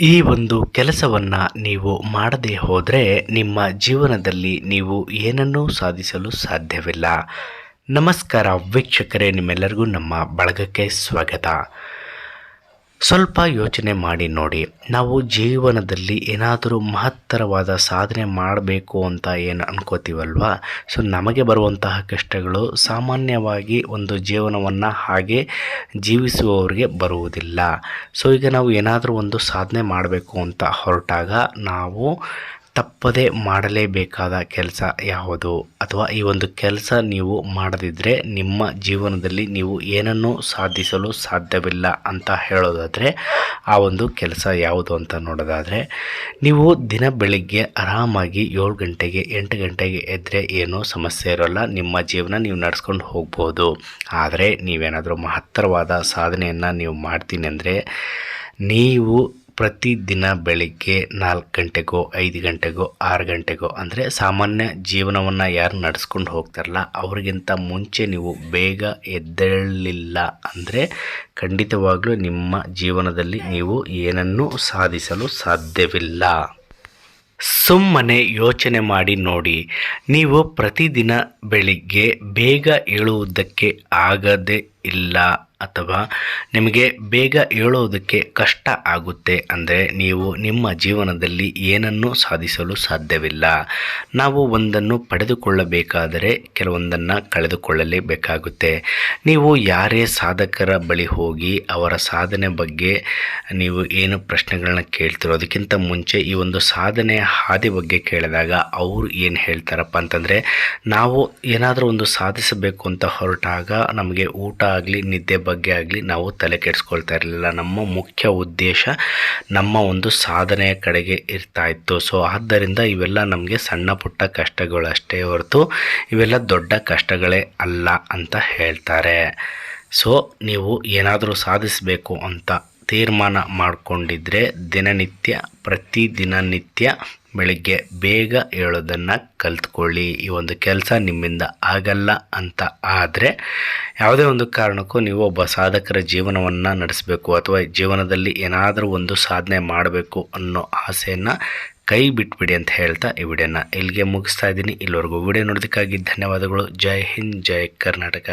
ಈ ಒಂದು ಕೆಲಸವನ್ನು ನೀವು ಮಾಡದೇ ಹೋದರೆ ನಿಮ್ಮ ಜೀವನದಲ್ಲಿ ನೀವು ಏನನ್ನೂ ಸಾಧಿಸಲು ಸಾಧ್ಯವಿಲ್ಲ. ನಮಸ್ಕಾರ ವೀಕ್ಷಕರೇ, ನಿಮ್ಮೆಲ್ಲರಿಗೂ ನಮ್ಮ ಬಳಗಕ್ಕೆ ಸ್ವಾಗತ. ಸ್ವಲ್ಪ ಯೋಚನೆ ಮಾಡಿ ನೋಡಿ. ನಾವು ಜೀವನದಲ್ಲಿ ಏನಾದರೂ ಮಹತ್ತರವಾದ ಸಾಧನೆ ಮಾಡಬೇಕು ಅಂತ ಏನು ಅನ್ಕೋತೀವಲ್ವ? ಸೊ ನಮಗೆ ಬರುವಂತಹ ಕಷ್ಟಗಳು ಸಾಮಾನ್ಯವಾಗಿ ಒಂದು ಜೀವನವನ್ನು ಹಾಗೆ ಜೀವಿಸುವವರಿಗೆ ಬರುವುದಿಲ್ಲ. ಸೊ ಈಗ ನಾವು ಏನಾದರೂ ಒಂದು ಸಾಧನೆ ಮಾಡಬೇಕು ಅಂತ ಹೊರಟಾಗ ನಾವು ತಪ್ಪದೆ ಮಾಡಲೇಬೇಕಾದ ಕೆಲಸ ಯಾವುದು? ಅಥವಾ ಈ ಒಂದು ಕೆಲಸ ನೀವು ಮಾಡದಿದ್ದರೆ ನಿಮ್ಮ ಜೀವನದಲ್ಲಿ ನೀವು ಏನನ್ನೂ ಸಾಧಿಸಲು ಸಾಧ್ಯವಿಲ್ಲ ಅಂತ ಹೇಳೋದಾದರೆ ಆ ಒಂದು ಕೆಲಸ ಯಾವುದು ಅಂತ ನೋಡೋದಾದರೆ ನೀವು ದಿನ ಬೆಳಿಗ್ಗೆ ಆರಾಮಾಗಿ ಏಳು ಗಂಟೆಗೆ, ಎಂಟು ಗಂಟೆಗೆ ಎದ್ದರೆ ಏನೂ ಸಮಸ್ಯೆ ಇರೋಲ್ಲ. ನಿಮ್ಮ ಜೀವನ ನೀವು ನಡೆಸ್ಕೊಂಡು ಹೋಗ್ಬೋದು. ಆದರೆ ನೀವೇನಾದರೂ ಮಹತ್ತರವಾದ ಸಾಧನೆಯನ್ನು ನೀವು ಮಾಡ್ತೀನಿ ಅಂದರೆ ನೀವು ಪ್ರತಿದಿನ ಬೆಳಿಗ್ಗೆ ನಾಲ್ಕು ಗಂಟೆಗೋ, ಐದು ಗಂಟೆಗೋ, ಆರು ಗಂಟೆಗೋ ಅಂದರೆ ಸಾಮಾನ್ಯ ಜೀವನವನ್ನು ಯಾರು ನಡೆಸ್ಕೊಂಡು ಹೋಗ್ತಾರಲ್ಲ, ಅವ್ರಿಗಿಂತ ಮುಂಚೆ ನೀವು ಬೇಗ ಎದ್ದೇಳಲಿಲ್ಲ ಅಂದರೆ ಖಂಡಿತವಾಗಲೂ ನಿಮ್ಮ ಜೀವನದಲ್ಲಿ ನೀವು ಏನನ್ನೂ ಸಾಧಿಸಲು ಸಾಧ್ಯವಿಲ್ಲ. ಸುಮ್ಮನೆ ಯೋಚನೆ ಮಾಡಿ ನೋಡಿ, ನೀವು ಪ್ರತಿದಿನ ಬೆಳಿಗ್ಗೆ ಬೇಗ ಏಳುವುದಕ್ಕೆ ಆಗದೇ ಇಲ್ಲ ಅಥವಾ ನಿಮಗೆ ಬೇಗ ಹೇಳೋದಕ್ಕೆ ಕಷ್ಟ ಆಗುತ್ತೆ ಅಂದರೆ ನೀವು ನಿಮ್ಮ ಜೀವನದಲ್ಲಿ ಏನನ್ನು ಸಾಧಿಸಲು ಸಾಧ್ಯವಿಲ್ಲ. ನಾವು ಒಂದನ್ನು ಪಡೆದುಕೊಳ್ಳಬೇಕಾದರೆ ಕೆಲವೊಂದನ್ನು ಕಳೆದುಕೊಳ್ಳಲೇಬೇಕಾಗುತ್ತೆ. ನೀವು ಯಾರೇ ಸಾಧಕರ ಬಳಿ ಹೋಗಿ ಅವರ ಸಾಧನೆ ಬಗ್ಗೆ ನೀವು ಏನು ಪ್ರಶ್ನೆಗಳನ್ನ ಕೇಳ್ತಿರೋ ಅದಕ್ಕಿಂತ ಮುಂಚೆ ಈ ಒಂದು ಸಾಧನೆ ಹಾದಿ ಬಗ್ಗೆ ಕೇಳಿದಾಗ ಅವರು ಏನು ಹೇಳ್ತಾರಪ್ಪ ಅಂತಂದರೆ, ನಾವು ಏನಾದರೂ ಒಂದು ಸಾಧಿಸಬೇಕು ಅಂತ ಹೊರಟಾಗ ನಮಗೆ ಊಟ ಆಗಲಿ, ನಿದ್ದೆ ಬಗ್ಗೆ ಆಗಲಿ ನಾವು ತಲೆ ಕೆಡಿಸ್ಕೊಳ್ತಾ ಇರಲಿಲ್ಲ. ನಮ್ಮ ಮುಖ್ಯ ಉದ್ದೇಶ ನಮ್ಮ ಒಂದು ಸಾಧನೆಯ ಕಡೆಗೆ ಇರ್ತಾ ಇತ್ತು. ಸೊ ಆದ್ದರಿಂದ ಇವೆಲ್ಲ ನಮಗೆ ಸಣ್ಣ ಪುಟ್ಟ ಕಷ್ಟಗಳಷ್ಟೇ ಹೊರತು ಇವೆಲ್ಲ ದೊಡ್ಡ ಕಷ್ಟಗಳೇ ಅಲ್ಲ ಅಂತ ಹೇಳ್ತಾರೆ. ಸೊ ನೀವು ಏನಾದರೂ ಸಾಧಿಸಬೇಕು ಅಂತ ತೀರ್ಮಾನ ಮಾಡಿಕೊಂಡಿದ್ರೆ ದಿನನಿತ್ಯ ಪ್ರತಿ ದಿನನಿತ್ಯ ಬೆಳಿಗ್ಗೆ ಬೇಗ ಹೇಳೋದನ್ನು ಕಲ್ತ್ಕೊಳ್ಳಿ. ಈ ಒಂದು ಕೆಲಸ ನಿಮ್ಮಿಂದ ಆಗಲ್ಲ ಅಂತ ಆದರೆ ಯಾವುದೇ ಒಂದು ಕಾರಣಕ್ಕೂ ನೀವು ಒಬ್ಬ ಸಾಧಕರ ಜೀವನವನ್ನು ನಡೆಸಬೇಕು ಅಥವಾ ಜೀವನದಲ್ಲಿ ಏನಾದರೂ ಒಂದು ಸಾಧನೆ ಮಾಡಬೇಕು ಅನ್ನೋ ಆಸೆಯನ್ನು ಕೈ ಬಿಟ್ಬಿಡಿ ಅಂತ ಹೇಳ್ತಾ ಈ ವಿಡಿಯೋನ ಇಲ್ಲಿಗೆ ಮುಗಿಸ್ತಾ ಇದ್ದೀನಿ. ಇಲ್ಲಿವರೆಗೂ ವಿಡಿಯೋ ನೋಡೋದಕ್ಕಾಗಿ ಧನ್ಯವಾದಗಳು. ಜೈ ಹಿಂದ್, ಜೈ ಕರ್ನಾಟಕ.